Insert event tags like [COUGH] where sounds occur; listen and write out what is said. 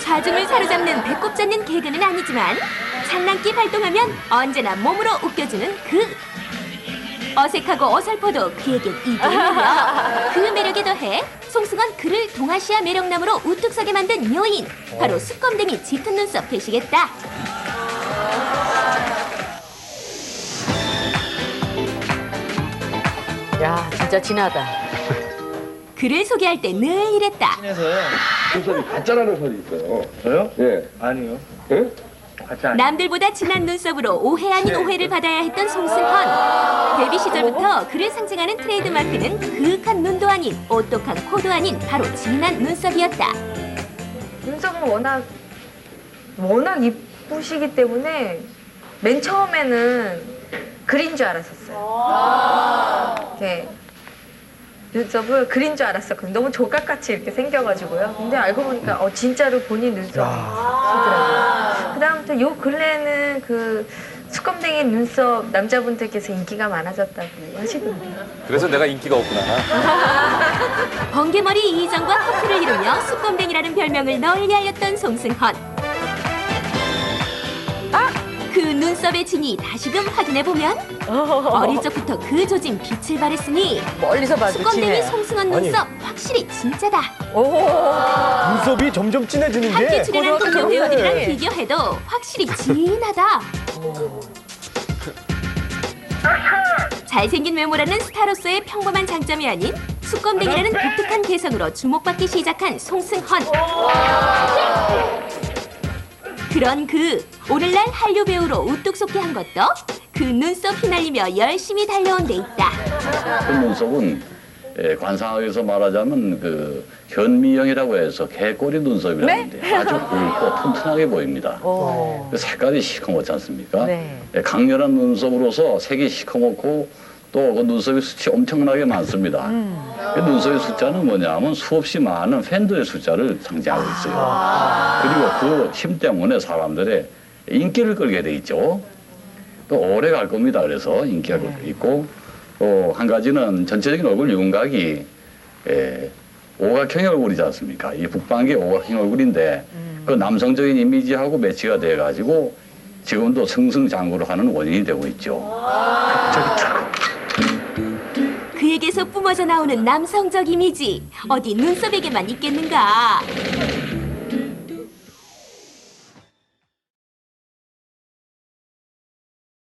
좌중을 사로잡는 배꼽 잡는 개그는 아니지만 장난기 발동하면 언제나 몸으로 웃겨주는 그. 어색하고 어설퍼도 그에겐 이기는요. 그 매력에 더해 송승헌 그를 동아시아 매력남으로 우뚝 서게 만든 요인. 바로 수검댕이 짙은 눈썹 되시겠다. 야, 진짜 진하다. 그를 소개할 때 늘 이랬다. 에서요. 눈썹이 가짜라는 소리 있어요. 저요? 예. 아니요. 예? 남들보다 진한 눈썹으로 오해 아닌 오해를 받아야 했던 송승헌. 데뷔 시절부터 그를 상징하는 트레이드마크는 그윽한 눈도 아닌 오똑한 코도 아닌 바로 진한 눈썹이었다. 눈썹은 워낙 워낙 이쁘시기 때문에 맨 처음에는 그린 줄 알았었어요. 이렇게 눈썹을 그린 줄 알았었거든요. 너무 조각같이 이렇게 생겨가지고요. 근데 알고 보니까 어 진짜로 본인 눈썹이더라고요. 그다음부터 요 근래는 그 수검댕이 눈썹 남자분들께서 인기가 많아졌다고 하시던데요. 그래서 내가 인기가 없구나. 번개머리 이정과 커플을 이루며 수검댕이라는 별명을 널리 알렸던 송승헌. 눈썹의 진이 다시금 확인해보면 어릴 적부터 그 조진 빛을 발했으니 멀리서 봐도 진해. 송승헌 눈썹 확실히 진짜다. 눈썹이 점점 진해지는 함께 게 출연한 동료 배우들이랑 비교해도 확실히 진하다. 잘생긴 외모라는 스타로서의 평범한 장점이 아닌 수검댕이라는 독특한 개성으로 주목받기 시작한 송승헌. 그런 그 오늘날 한류 배우로 우뚝 솟게 한 것도 그 눈썹 휘날리며 열심히 달려온 데 있다. 그 눈썹은 예, 관상학에서 말하자면 그 현미형이라고 해서 개꼬리 눈썹이라는데 아주 [LAUGHS] 굵고 튼튼하게 보입니다. 그 색깔이 시커멓지 않습니까? 네. 예, 강렬한 눈썹으로서 색이 시커멓고 또 그 눈썹의 숱이 엄청나게 많습니다. 그 눈썹의 숫자는 뭐냐면 수없이 많은 팬들의 숫자를 상징하고 있어요. 그리고 그 힘 때문에 사람들의 인기를 끌게 돼 있죠. 또 오래 갈 겁니다. 그래서 인기가 있고 또 한 가지는 전체적인 얼굴 윤곽이 에, 오각형의 얼굴이지 않습니까? 이 북방계 오각형 얼굴인데 그 남성적인 이미지하고 매치가 돼 가지고 지금도 승승장구를 하는 원인이 되고 있죠. 그에게서 뿜어져 나오는 남성적 이미지 어디 눈썹에게만 있겠는가?